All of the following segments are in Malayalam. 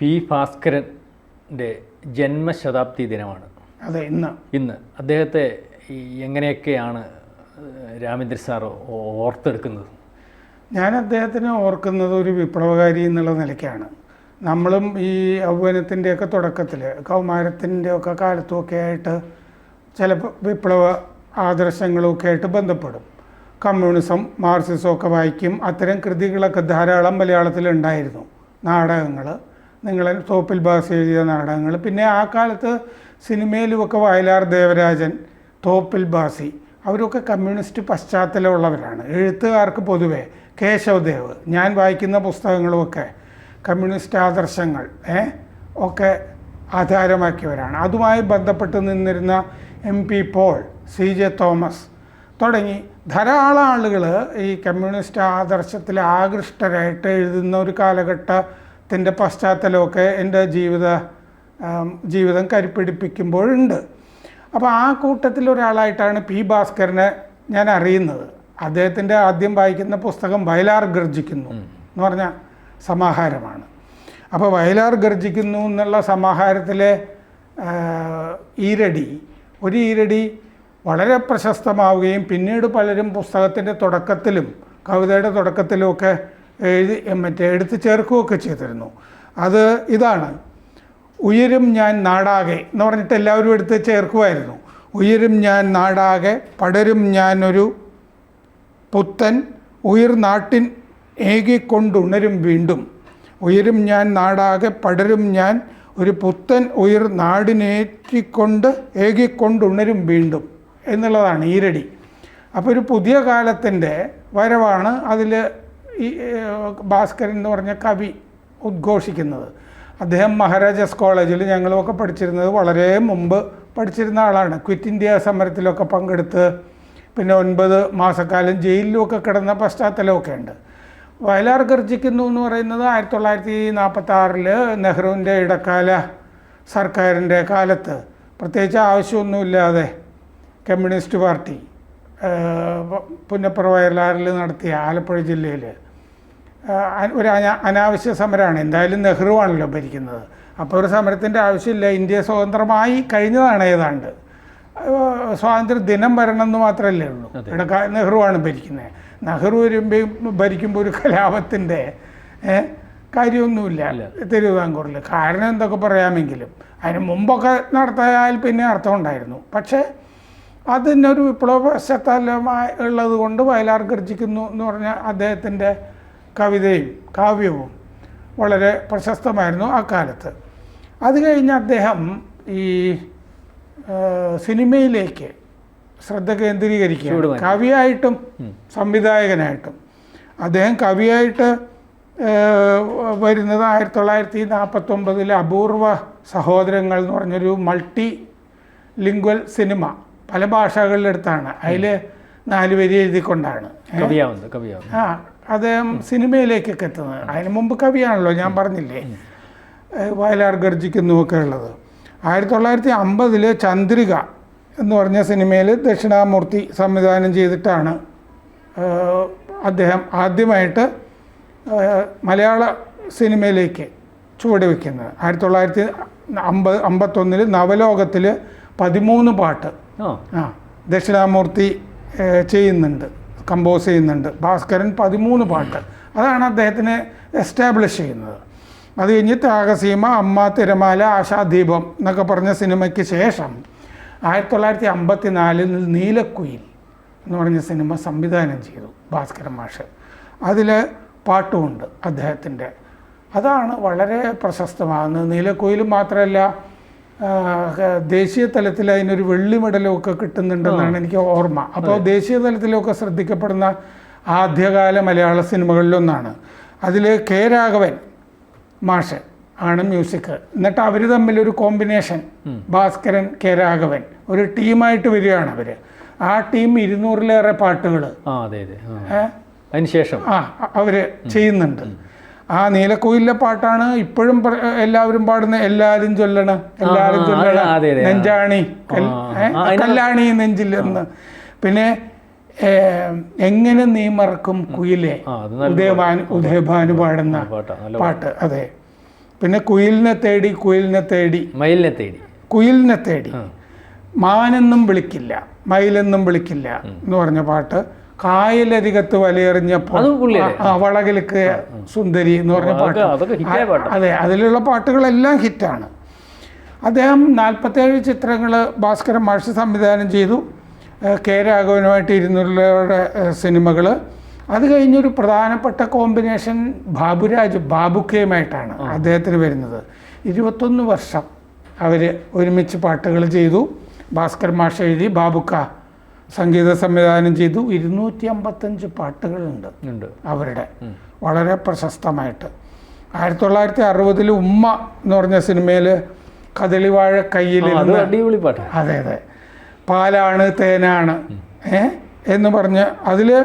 പി ഭാസ്കരന്റെ ജന്മശതാബ്ദി ദിനമാണ്. അതെ ഇന്ന്. ഇന്ന്. അദ്ദേഹത്തെ എങ്ങനെയൊക്കെയാണ് രാമേന്ദ്ര സാർ ഓർത്തെടുക്കുന്നത്? ഞാൻ അദ്ദേഹത്തിനെ ഓർക്കുന്നത് ഒരു വിപ്ലവകാരി എന്നുള്ള നിലയ്ക്കാണ്. നമ്മളും ഈ യൗവനത്തിന്റെയൊക്കെ തുടക്കത്തിൽ കൗമാരത്തിന്റെ ഒക്കെ കാലത്തുമൊക്കെ ആയിട്ട് ചില വിപ്ലവ ആദർശങ്ങളൊക്കെ ആയിട്ട് ബന്ധപ്പെടും. കമ്മ്യൂണിസം മാർക്സിസം ഒക്കെ വായിക്കും. അത്തരം കൃതികളൊക്കെ ധാരാളം മലയാളത്തിലുണ്ടായിരുന്നു. നാടകങ്ങൾ നിങ്ങൾ തോപ്പിൽ ബാസ് എഴുതിയ നാടകങ്ങൾ. പിന്നെ ആ കാലത്ത് സിനിമയിലുമൊക്കെ വയലാർ ദേവരാജൻ തോപ്പിൽ ബാസി അവരൊക്കെ കമ്മ്യൂണിസ്റ്റ് പശ്ചാത്തലമുള്ളവരാണ്. എഴുത്തുകാർക്ക് പൊതുവെ കേശവദേവ് ഞാൻ വായിക്കുന്ന പുസ്തകങ്ങളുമൊക്കെ കമ്മ്യൂണിസ്റ്റ് ആദർശങ്ങൾ ഒക്കെ ആധാരമാക്കിയവരാണ്. അതുമായി ബന്ധപ്പെട്ട് നിന്നിരുന്ന M P Paul C J Thomas തുടങ്ങി ധാരാളം ആളുകൾ ഈ കമ്മ്യൂണിസ്റ്റ് ആദർശത്തിൽ ആകൃഷ്ടരായിട്ട് എഴുതുന്ന ഒരു കാലഘട്ടത്തിന്റെ പശ്ചാത്തലമൊക്കെ എന്റെ ജീവിത ജീവിതം കരിപ്പിടിപ്പിക്കുമ്പോഴുണ്ട്. അപ്പോൾ ആ കൂട്ടത്തിൽ ഒരാളായിട്ടാണ് പി ഭാസ്കരനെ ഞാൻ അറിയുന്നത്. അദ്ദേഹത്തിന്റെ ആദ്യം വായിക്കുന്ന പുസ്തകം വയലാർ ഗർജിക്കുന്നു എന്ന് പറഞ്ഞ സമാഹാരമാണ്. അപ്പോൾ വയലാർ ഗർജിക്കുന്നു എന്നുള്ള സമാഹാരത്തിലെ ഈരടി ഒരു ഈരടി വളരെ പ്രശസ്തമാവുകയും പിന്നീട് പലരും പുസ്തകത്തിന്റെ തുടക്കത്തിലും കവിതയുടെ തുടക്കത്തിലുമൊക്കെ എഴുതി മറ്റേ എടുത്ത് ചേർക്കുകയൊക്കെ ചെയ്തിരുന്നു. അത് ഇതാണ്. ഉയരും ഞാൻ നാടാകെ എന്ന് പറഞ്ഞിട്ട് എല്ലാവരും എടുത്ത് ചേർക്കുമായിരുന്നു. ഉയരും ഞാൻ നാടാകെ പടരും ഞാനൊരു പുത്തൻ ഉയർ നാട്ടിൻ ഏകിക്കൊണ്ടുണരും വീണ്ടും. ഉയരും ഞാൻ നാടാകെ പടരും ഞാൻ ഒരു പുത്തൻ ഉയർ നാടിനേറ്റിക്കൊണ്ട് ഏകിക്കൊണ്ടുണരും വീണ്ടും എന്നുള്ളതാണ് ഈരടി. അപ്പോൾ ഒരു പുതിയ കാലത്തിന്റെ വരവാണ് അതിൽ ഈ ഭാസ്കരൻ എന്ന് പറഞ്ഞ കവി ഉദ്ഘോഷിക്കുന്നത്. അദ്ദേഹം മഹാരാജാസ് കോളേജിൽ ഞങ്ങളുമൊക്കെ പഠിച്ചിരുന്നത് വളരെ മുമ്പ് പഠിച്ചിരുന്ന ആളാണ്. ക്വിറ്റ് ഇന്ത്യ സമരത്തിലൊക്കെ പങ്കെടുത്ത് പിന്നെ ഒൻപത് മാസക്കാലം ജയിലിലുമൊക്കെ കിടന്ന പശ്ചാത്തലമൊക്കെ ഉണ്ട് വയലാർ ഗർജിക്കുന്നു എന്ന് പറയുന്നത് ആയിരത്തി തൊള്ളായിരത്തി നാൽപ്പത്തി ആറിൽ നെഹ്റുവിന്റെ ഇടക്കാല സർക്കാരിന്റെ കാലത്ത്. പ്രത്യേകിച്ച് ആവശ്യമൊന്നുമില്ലാതെ കമ്മ്യൂണിസ്റ്റ് പാർട്ടി പുന്നപ്പുറ വയലാറിൽ നടത്തിയ ആലപ്പുഴ ജില്ലയിൽ ഒരു അനാവശ്യ സമരമാണ്. എന്തായാലും നെഹ്റു ആണല്ലോ ഭരിക്കുന്നത്. അപ്പോൾ ഒരു സമരത്തിന്റെ ആവശ്യമില്ല. ഇന്ത്യ സ്വതന്ത്രമായി കഴിഞ്ഞതാണ് ഏതാണ്ട്. സ്വാതന്ത്ര്യ ദിനം വരണം എന്ന് മാത്രമല്ലേ ഉള്ളൂ. ഇവിടെ നെഹ്റു നെഹ്റുവാണ് ഭരിക്കുന്നത്. നെഹ്റു വരുമ്പോൾ ഭരിക്കുമ്പോൾ ഒരു കലാപത്തിന്റെ കാര്യമൊന്നുമില്ല. തിരുവിതാംകൂറിൽ. കാരണം എന്തൊക്കെ പറയാമെങ്കിലും. അതിന് മുമ്പൊക്കെ നടത്തിയാൽ പിന്നെ അർത്ഥമുണ്ടായിരുന്നു പക്ഷേ അതിനൊരു വിപ്ലവ പശ്ചാത്തലമായി ഉള്ളത് കൊണ്ട് വയലാർ ഗർജിക്കുന്നു എന്ന് പറഞ്ഞാൽ അദ്ദേഹത്തിന്റെ കവിതയും കാവ്യവും വളരെ പ്രശസ്തമായിരുന്നു ആ കാലത്ത്. അത് കഴിഞ്ഞ് അദ്ദേഹം ഈ സിനിമയിലേക്ക് ശ്രദ്ധ കേന്ദ്രീകരിക്കുക കവിയായിട്ടും സംവിധായകനായിട്ടും. അദ്ദേഹം കവിയായിട്ട് വരുന്നത് ആയിരത്തി തൊള്ളായിരത്തി നാൽപ്പത്തൊമ്പതിലെ അപൂർവ സഹോദരങ്ങൾ എന്ന് പറഞ്ഞൊരു മൾട്ടി ലിംഗ്വൽ സിനിമ പല ഭാഷകളിലെടുത്താണ്. അതിൽ നാല് വരി എഴുതിക്കൊണ്ടാണ്. ആ അദ്ദേഹം സിനിമയിലേക്കൊക്കെ എത്തുന്നത്. അതിന് മുമ്പ് കവിയാണല്ലോ ഞാൻ പറഞ്ഞില്ലേ? വയലാർ ഗർജിക്കുന്നു ഒക്കെ ഉള്ളത്. ആയിരത്തി തൊള്ളായിരത്തി അമ്പതിൽ ചന്ദ്രിക എന്ന് പറഞ്ഞ സിനിമയിൽ ദക്ഷിണാമൂർത്തി സംവിധാനം ചെയ്തിട്ടാണ് അദ്ദേഹം ആദ്യമായിട്ട് മലയാള സിനിമയിലേക്ക് ചുവട് വയ്ക്കുന്നത് ആയിരത്തി തൊള്ളായിരത്തി അമ്പത് അമ്പത്തൊന്നിൽ നവലോകത്തിൽ പതിമൂന്ന് പാട്ട് ആ. ആ ദക്ഷിണാമൂർത്തി ചെയ്യുന്നുണ്ട്. കമ്പോസ് ചെയ്യുന്നുണ്ട്. ഭാസ്കരൻ പതിമൂന്ന് പാട്ട്. അതാണ് അദ്ദേഹത്തിന് എസ്റ്റാബ്ലിഷ് ചെയ്യുന്നത്. അത് കഴിഞ്ഞ് ത്യാഗസീമ അമ്മ തിരമാല ആശാദീപം എന്നൊക്കെ പറഞ്ഞ സിനിമയ്ക്ക് ശേഷം ആയിരത്തി തൊള്ളായിരത്തി അമ്പത്തി നാലിൽ നീലക്കുയിൽ എന്ന് പറഞ്ഞ സിനിമ സംവിധാനം ചെയ്തു ഭാസ്കരൻ മാഷ്. അതിൽ പാട്ടുമുണ്ട് അദ്ദേഹത്തിന്റെ അതാണ് വളരെ പ്രശസ്തമാകുന്നത്. നീലക്കുയിൽ മാത്രമല്ല ദേശീയ തലത്തിൽ അതിനൊരു വെള്ളി മെഡലും ഒക്കെ കിട്ടുന്നുണ്ടെന്നാണ് എനിക്ക് ഓർമ്മ. അപ്പോൾ ദേശീയ തലത്തിലൊക്കെ ശ്രദ്ധിക്കപ്പെടുന്ന ആദ്യകാല മലയാള സിനിമകളിലൊന്നാണ് അതിൽ കെ രാഘവൻ മാഷ് ആണ് മ്യൂസിക്. എന്നിട്ട് അവർ തമ്മിലൊരു കോമ്പിനേഷൻ ഭാസ്കരൻ കെ രാഘവൻ. ഒരു ടീമായിട്ട് വരികയാണ് അവർ ആ ടീം ഇരുന്നൂറിലേറെ പാട്ടുകൾ അതിനുശേഷം അതെ അതെ. ശേഷം. ആ അവർ ചെയ്യുന്നുണ്ട്. ആ നീലക്കുയിലെ പാട്ടാണ് ഇപ്പോഴും എല്ലാവരും പാടുന്ന എല്ലാരും ചൊല്ലണ എല്ലാരും ചൊല്ലണ. നെഞ്ചാണി. കല്ലാണി നെഞ്ചിൽ എന്ന്. പിന്നെ എങ്ങനെ നീ മറക്കും കുയിലെ? ഉദയഭാനു ഉദയഭാനു പാടുന്ന പാട്ട് അതെ. പിന്നെ കുയിലിനെ തേടി കുയിലിനെ തേടി. മയിലിനെ തേടി. കുയിലിനെ തേടി. മാനെന്നും വിളിക്കില്ല മയിലെന്നും വിളിക്കില്ല എന്ന് പറഞ്ഞ പാട്ട് കായലരികത്ത് വലയെറിഞ്ഞപ്പോൾ വളകിലേക്ക് സുന്ദരി എന്ന് പറഞ്ഞ പാട്ട്. അതെ അതിലുള്ള പാട്ടുകളെല്ലാം ഹിറ്റാണ്. അദ്ദേഹം നാൽപ്പത്തേഴ് ചിത്രങ്ങൾ ഭാസ്കരൻ മാഷ് സംവിധാനം ചെയ്തു. കെ രാഘവനുമായിട്ട് ഇരുന്നുള്ളവരുടെ സിനിമകൾ അത് കഴിഞ്ഞൊരു പ്രധാനപ്പെട്ട കോമ്പിനേഷൻ ബാബുരാജ് ബാബുക്കയുമായിട്ടാണ് അദ്ദേഹത്തിന് വരുന്നത്. ഇരുപത്തൊന്ന് വർഷം അവർ ഒരുമിച്ച് പാട്ടുകൾ ചെയ്തു. ഭാസ്കർ മാഷ് എഴുതി ബാബുക്ക സംഗീത സംവിധാനം ചെയ്തു. ഇരുന്നൂറ്റി അമ്പത്തഞ്ച് പാട്ടുകളുണ്ട് ഉണ്ട്. അവരുടെ. വളരെ പ്രശസ്തമായിട്ട്. ആയിരത്തി തൊള്ളായിരത്തി അറുപതിൽ ഉമ്മ എന്ന് പറഞ്ഞ സിനിമയിൽ കദളിവാഴ കയ്യിൽ അടിപൊളി പാട്ട്. അതെ അതെ. പാലാണ് തേനാണ്. ഏ? എന്ന് പറഞ്ഞ് അതിൽ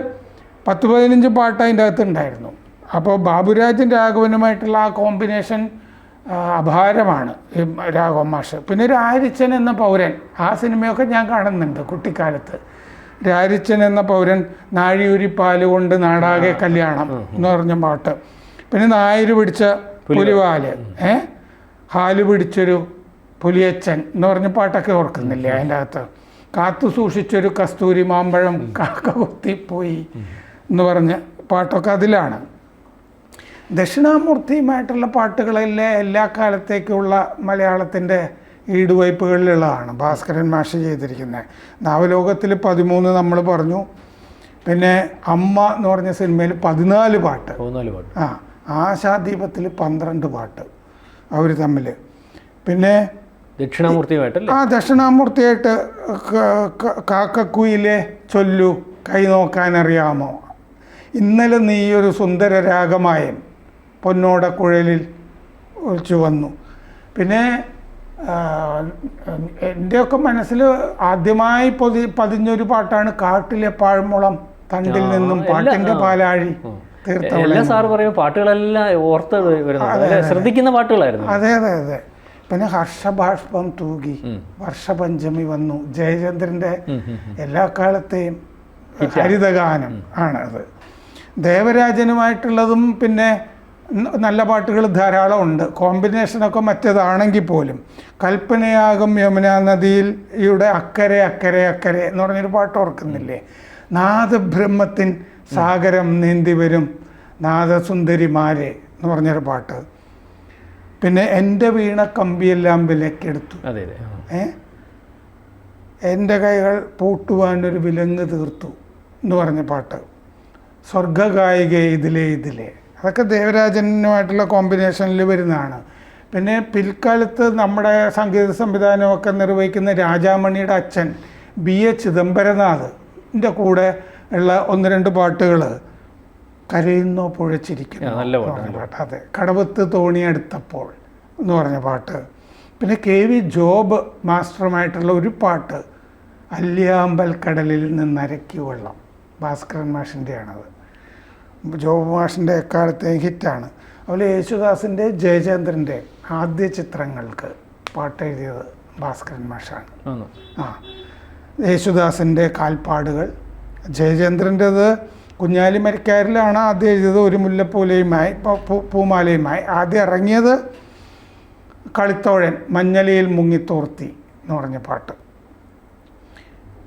പത്ത് പതിനഞ്ച് പാട്ട് അതിന്റെ അകത്ത് ഉണ്ടായിരുന്നു. അപ്പോൾ ബാബുരാജൻ രാഘവനുമായിട്ടുള്ള ആ കോമ്പിനേഷൻ അപാരമാണ് ഈ രാഘവൻ മാഷ്. പിന്നെ ഒരു ആരിച്ചൻ എന്ന പൗരൻ. ആ സിനിമയൊക്കെ ഞാൻ കാണുന്നുണ്ട് കുട്ടിക്കാലത്ത്. രാരിച്ചൻ എന്ന പൗരൻ നാഴിയൂരി പാലുകൊണ്ട് നാടാകെ കല്യാണം എന്ന് പറഞ്ഞ പാട്ട്. പിന്നെ നായര് പിടിച്ച പുലിവാൽ. ഏ? ഹാൽ പിടിച്ചൊരു പുലിയച്ചൻ എന്ന് പറഞ്ഞ പാട്ടൊക്കെ ഓർക്കുന്നില്ലേ അതിന്റെ അകത്ത്? കാത്തു സൂക്ഷിച്ചൊരു കസ്തൂരി മാമ്പഴം കാക്ക കൊത്തിപ്പോയി എന്ന് പറഞ്ഞ പാട്ടൊക്കെ അതിലാണ്. ദക്ഷിണാമൂർത്തിയുമായിട്ടുള്ള പാട്ടുകളെല്ലാം എല്ലാ കാലത്തേക്കുള്ള മലയാളത്തിന്റെ ഈടുവയ്പ്പുകളിലുള്ളതാണ് ഭാസ്കരൻ മാഷ് ചെയ്തിരിക്കുന്നത്. നാവലോകത്തിൽ പതിമൂന്ന് നമ്മൾ പറഞ്ഞു. പിന്നെ അമ്മ എന്ന് പറഞ്ഞ സിനിമയിൽ പതിനാല് പാട്ട്. ആ ആശാദീപത്തിൽ പന്ത്രണ്ട് പാട്ട് അവർ തമ്മിൽ പിന്നെ ദക്ഷിണാമൂർത്തിയുമായിട്ടല്ലേ? ആ ദക്ഷിണാമൂർത്തിയായിട്ട് കാക്കക്കുയിലെ ചൊല്ലു കൈ നോക്കാനറിയാമോ? ഇന്നലെ നീയൊരു സുന്ദര രാഗമായൻ പൊന്നോട കുഴലിൽ ഒളിച്ചു വന്നു. പിന്നെ എന്റെയൊക്കെ മനസ്സിൽ ആദ്യമായി പൊതി പതിഞ്ഞൊരു പാട്ടാണ് കാട്ടിലെ പാഴ്മുളം തണ്ടിൽ നിന്നും പാട്ടിന്റെ പാലാഴി എല്ലാ സാർ പറയുമ്പോൾ പാട്ടുകളെല്ലാം ഓർത്ത് വരുന്നത്. ശ്രദ്ധിക്കുന്ന പാട്ടുകളായിരുന്നു. അതെ അതെ അതെ. പിന്നെ ഹർഷബാഷ്പം തൂകി വർഷപഞ്ചമി വന്നു. ജയചന്ദ്രന്റെ എല്ലാ കാലത്തെയും ഹരിതഗാനം ആണ് അത്. ദേവരാജനുമായിട്ടുള്ളതും പിന്നെ നല്ല പാട്ടുകൾ ധാരാളം ഉണ്ട്. കോമ്പിനേഷനൊക്കെ മറ്റേതാണെങ്കിൽ പോലും. കൽപ്പനയാകും യമുന നദിയിൽ യുടെ അക്കരെ അക്കരെ അക്കരെ എന്ന് പറഞ്ഞൊരു പാട്ട് ഓർക്കുന്നില്ലേ? നാദബ്രഹ്മത്തിൻ സാഗരം നീന്തി വരും നാദസുന്ദരിമാരെ എന്ന് പറഞ്ഞൊരു പാട്ട്. പിന്നെ എന്റെ വീണ കമ്പിയെല്ലാം വിലക്കെടുത്തു. ഏ? എന്റെ കൈകൾ പൂട്ടുവാനൊരു വിലങ്ങ് തീർത്തു എന്ന് പറഞ്ഞ പാട്ട്. സ്വർഗഗായിക ഇതിലേ ഇതിലെ. അതൊക്കെ ദേവരാജനുമായിട്ടുള്ള കോമ്പിനേഷനിൽ വരുന്നതാണ്. പിന്നെ പിൽക്കാലത്ത് നമ്മുടെ സംഗീത സംവിധാനമൊക്കെ നിർവഹിക്കുന്ന രാജാമണിയുടെ അച്ഛൻ ബി എ ചിദംബരനാഥിന്റെ കൂടെ ഉള്ള ഒന്ന് രണ്ട് പാട്ടുകൾ കരയുന്നോ പുഴച്ചിരിക്കുന്നു നല്ല പാട്ട്, അതെ കടവത്ത് തോണിയെടുത്തപ്പോൾ എന്ന് പറഞ്ഞ പാട്ട്. പിന്നെ കെ വി ജോബ് മാസ്റ്ററുമായിട്ടുള്ള ഒരു പാട്ട് അല്യാമ്പൽ കടലിൽ നിന്ന് അരക്കി വെള്ളം ഭാസ്കരൻ മാഷിന്റെയാണത്. ജോബ് മാഷിന്റെ എക്കാലത്തെയും ഹിറ്റാണ്. അതുപോലെ യേശുദാസിന്റെ ജയചന്ദ്രന്റെ ആദ്യ ചിത്രങ്ങൾക്ക് പാട്ട് എഴുതിയത് ഭാസ്കരൻ മാഷാണ്? ആ. യേശുദാസിന്റെ കാൽപ്പാടുകൾ ജയചന്ദ്രന്റെത് കുഞ്ഞാലി മരിക്കാരിലാണ് ആദ്യം എഴുതിയത് ഒരു മുല്ലപ്പൂലയുമായി പൂമാലയുമായി. ആദ്യം ഇറങ്ങിയത് കളിത്തോഴൻ മഞ്ഞലയിൽ മുങ്ങിത്തോർത്തി എന്ന് പറഞ്ഞ പാട്ട്.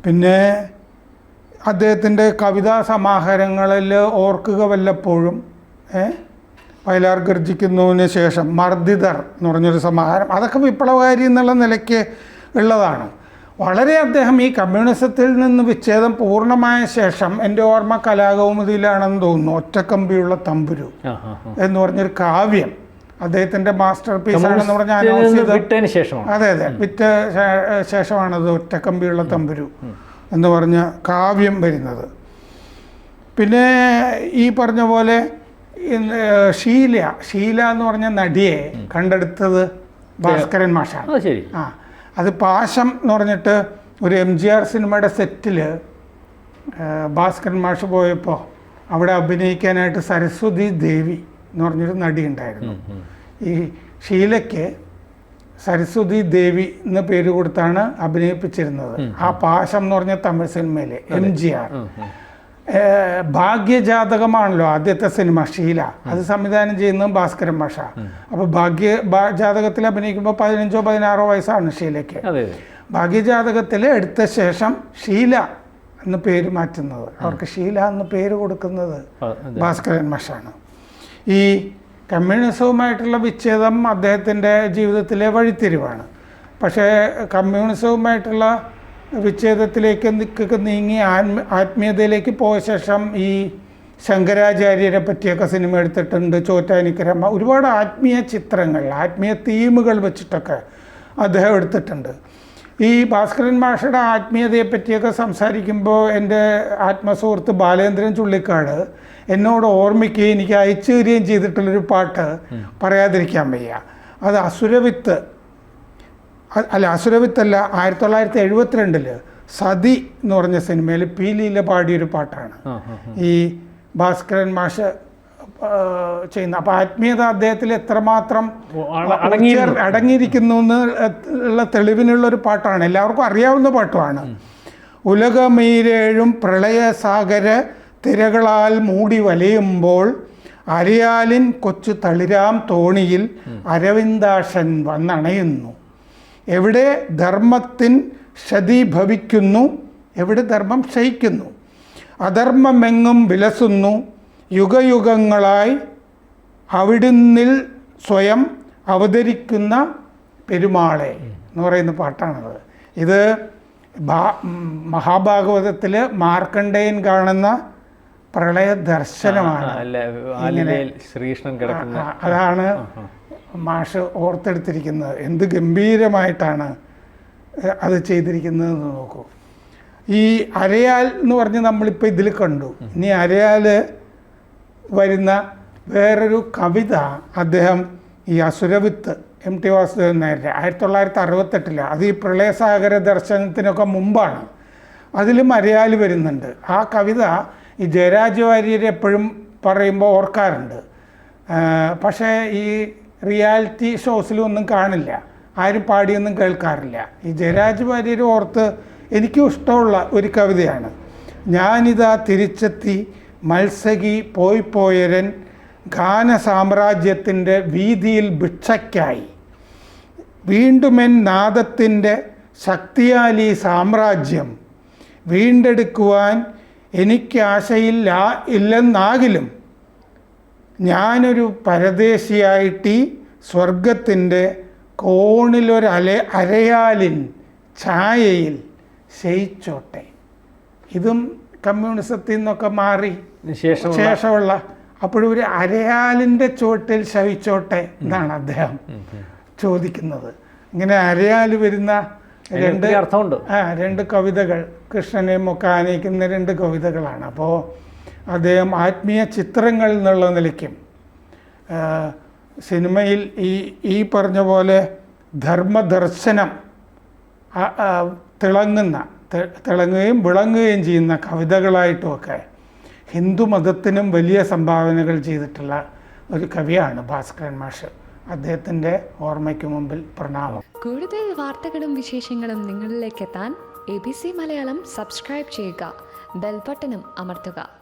പിന്നെ അദ്ദേഹത്തിന്റെ കവിതാ സമാഹാരങ്ങളിൽ ഓർക്കുക വല്ലപ്പോഴും ഏ? വയലാർ ഗർജിക്കുന്നതിന് ശേഷം മർദ്ദിതർ എന്ന് പറഞ്ഞൊരു സമാഹാരം. അതൊക്കെ വിപ്ലവകാരി എന്നുള്ള നിലയ്ക്ക് ഉള്ളതാണ്. വളരെ അദ്ദേഹം ഈ കമ്മ്യൂണിസത്തിൽ നിന്ന് വിച്ഛേദം പൂർണമായ ശേഷം എന്റെ ഓർമ്മ കലാകൗമുദിയിലാണെന്ന് തോന്നുന്നു ഒറ്റക്കമ്പിയുള്ള തമ്പുരു. എന്ന് പറഞ്ഞൊരു കാവ്യം. അദ്ദേഹത്തിന്റെ മാസ്റ്റർ പീസ് ആണെന്ന് പറഞ്ഞാൽ അനൗൺസ് ചെയ്ത അതെ അതെ. വിറ്റ ശേഷമാണത് ഒറ്റക്കമ്പിയുള്ള തമ്പുരു. എന്ന് പറഞ്ഞ കാവ്യം വരുന്നത്. പിന്നെ ഈ പറഞ്ഞ പോലെ ശീല ഷീല ഷീല എന്ന് പറഞ്ഞ നടിയെ കണ്ടെടുത്തത് ഭാസ്കരൻ മാഷാണ്. ശരി. ആ അത് പാശം എന്ന് പറഞ്ഞിട്ട് ഒരു എം ജി ആർ സിനിമയുടെ സെറ്റിൽ ഭാസ്കരൻ മാഷ് പോയപ്പോൾ അവിടെ അഭിനയിക്കാനായിട്ട് സരസ്വതി ദേവി എന്ന് പറഞ്ഞൊരു നടി ഉണ്ടായിരുന്നു. ഈ ഷീലയ്ക്ക് സരസ്വതി ദേവി എന്ന പേര് കൊടുത്താണ് അഭിനയിപ്പിച്ചിരുന്നത്. ആ പാശം എന്ന് പറഞ്ഞ തമിഴ് സിനിമയിലെ എം ജി ആർ. ഭാഗ്യജാതകമാണല്ലോ ആദ്യത്തെ സിനിമ ഷീല. അത് സംവിധാനം ചെയ്യുന്നത് ഭാസ്കരൻ മാഷ. അപ്പൊ ഭാഗ്യ ജാതകത്തിൽ അഭിനയിക്കുമ്പോൾ പതിനഞ്ചോ പതിനാറോ വയസ്സാണ് ഷീലയ്ക്ക്. ഭാഗ്യജാതകത്തിൽ എടുത്ത ശേഷം ഷീല എന്ന് പേര് മാറ്റുന്നത്. അവർക്ക് ഷീല എന്ന് പേര് കൊടുക്കുന്നത് ഭാസ്കരൻ മാഷാണ്. ഈ കമ്മ്യൂണിസവുമായിട്ടുള്ള വിച്ഛേദം അദ്ദേഹത്തിന്റെ ജീവിതത്തിലെ വഴിത്തിരിവാണ്. പക്ഷേ കമ്മ്യൂണിസവുമായിട്ടുള്ള വിച്ഛേദത്തിലേക്ക് നീങ്ങി ആത്മ ആത്മീയതയിലേക്ക് പോയ ശേഷം ഈ ശങ്കരാചാര്യരെ പറ്റിയൊക്കെ സിനിമ എടുത്തിട്ടുണ്ട് ചോറ്റാനിക്കരമ്മ ഒരുപാട് ആത്മീയ ചിത്രങ്ങൾ ആത്മീയ തീമുകൾ വെച്ചിട്ടൊക്കെ അദ്ദേഹം എടുത്തിട്ടുണ്ട്. ഈ ഭാസ്കരൻ മാഷയുടെ ആത്മീയതയെ പറ്റിയൊക്കെ സംസാരിക്കുമ്പോൾ എന്റെ ആത്മസുഹൃത്ത് ബാലേന്ദ്രൻ ചുള്ളിക്കാട് എന്നോട് ഓർമ്മിക്കുകയും എനിക്ക് അയച്ചു തരികയും ചെയ്തിട്ടുള്ളൊരു പാട്ട് പറയാതിരിക്കാൻ വയ്യ. അത് അസുരവിത്ത് അല്ല അസുരവിത്തല്ല ആയിരത്തി തൊള്ളായിരത്തി എഴുപത്തിരണ്ടിൽ സതി എന്ന് പറഞ്ഞ സിനിമയിൽ പി ലീല പാടിയൊരു പാട്ടാണ്. ഈ ഭാസ്കരൻ മാഷ് ചെയ്യുന്ന. അപ്പം ആത്മീയത അദ്ദേഹത്തിൽ എത്രമാത്രം അടങ്ങിയിരിക്കുന്നു എന്ന് ഉള്ള തെളിവിനുള്ള ഒരു പാട്ടാണ്. എല്ലാവർക്കും അറിയാവുന്ന പാട്ടുമാണ്. ഉലകമീരേഴും പ്രളയസാഗര തിരകളാൽ മൂടി വലയുമ്പോൾ അരയാലിൻ കൊച്ചു തളിരാം തോണിയിൽ അരവിന്ദാഷൻ വന്നണയുന്നു. എവിടെ ധർമ്മത്തിൻ ക്ഷതി ഭവിക്കുന്നു? എവിടെ ധർമ്മം ക്ഷയിക്കുന്നു? അധർമ്മമെങ്ങും വിലസുന്നു. യുഗയുഗങ്ങളായി അവിടുന്നിൽ സ്വയം അവതരിക്കുന്ന പെരുമാളെ എന്ന് പറയുന്ന പാട്ടാണത്. ഇത് മഹാഭാഗവതത്തിൽ മാർക്കണ്ഡേയൻ കാണുന്ന പ്രളയ ദർശനമാണ് ശ്രീകൃഷ്ണൻ കിടക്കുന്ന. അതാണ് മാഷ് ഓർത്തെടുത്തിരിക്കുന്നത്. എന്ത് ഗംഭീരമായിട്ടാണ് അത് ചെയ്തിരിക്കുന്നതെന്ന് നോക്കൂ. ഈ അരയാൽ എന്ന് പറഞ്ഞ് നമ്മളിപ്പോൾ ഇതിൽ കണ്ടു. ഇനി അരയാൽ വരുന്ന വേറൊരു കവിത അദ്ദേഹം ഈ അസുരവിത്ത് എം ടി വാസുദേവൻ നായരുടെ ആയിരത്തി തൊള്ളായിരത്തി അറുപത്തെട്ടിൽ അത് ഈ പ്രളയസാഗര ദർശനത്തിനൊക്കെ മുമ്പാണ്. അതിലും അരയാൽ വരുന്നുണ്ട്. ആ കവിത ഈ ജയരാജ് വാര്യർ എപ്പോഴും പറയുമ്പോൾ ഓർക്കാറുണ്ട്. പക്ഷേ ഈ റിയാലിറ്റി ഷോസിലും ഒന്നും കാണില്ല. ആരും പാടിയൊന്നും കേൾക്കാറില്ല. ഈ ജയരാജ് വാര്യർ ഓർത്ത് എനിക്കും ഇഷ്ടമുള്ള ഒരു കവിതയാണ്. ഞാനിതാ തിരിച്ചെത്തി മത്സകി പോയി പോയരൻ ഗാന സാമ്രാജ്യത്തിന്റെ വീതിയിൽ ഭിക്ഷയ്ക്കായി. വീണ്ടുമെൻ നാദത്തിന്റെ ശക്തിയാലി സാമ്രാജ്യം വീണ്ടെടുക്കുവാൻ എനിക്ക് ആശയില്ല ഇല്ലെന്നാകിലും ഞാനൊരു പരദേശിയായിട്ട് ഈ സ്വർഗത്തിന്റെ കോണിലൊരല അരയാലിൻ ഛായയിൽ ശയിച്ചോട്ടെ. ഇതും കമ്മ്യൂണിസത്തിൽ നിന്നൊക്കെ മാറി. ശേഷം ശേഷമുള്ള അപ്പോഴും ഒരു അരയാലിന്റെ ചുവട്ടിൽ ശവിച്ചോട്ടെ എന്നാണ് അദ്ദേഹം ചോദിക്കുന്നത്. ഇങ്ങനെ അരയാൽ വരുന്ന രണ്ട് അർത്ഥമുണ്ട്. ആ രണ്ട് കവിതകൾ കൃഷ്ണനെ ഒക്കെ ആനയിക്കുന്ന രണ്ട് കവിതകളാണ്. അപ്പോൾ അദ്ദേഹം ആത്മീയ ചിത്രങ്ങൾ എന്നുള്ള നിലയ്ക്കും. സിനിമയിൽ ഈ ഈ പറഞ്ഞ പോലെ ധർമ്മദർശനം തിളങ്ങുന്ന തിളങ്ങുകയും വിളങ്ങുകയും ചെയ്യുന്ന കവിതകളായിട്ടുമൊക്കെ ഹിന്ദു മതത്തിനും വലിയ സംഭാവനകൾ ചെയ്തിട്ടുള്ള ഒരു കവിയാണ് ഭാസ്കരൻ മാഷ്. അദ്ദേഹത്തിന്റെ ഓർമ്മയ്ക്ക് മുമ്പിൽ പ്രണാമം. കൂടുതൽ വാർത്തകളും വിശേഷങ്ങളും നിങ്ങളിലേക്ക് എത്താൻ A B C Malayalam subscribe ചെയ്യുക. ബെൽബട്ടനും അമർത്തുക.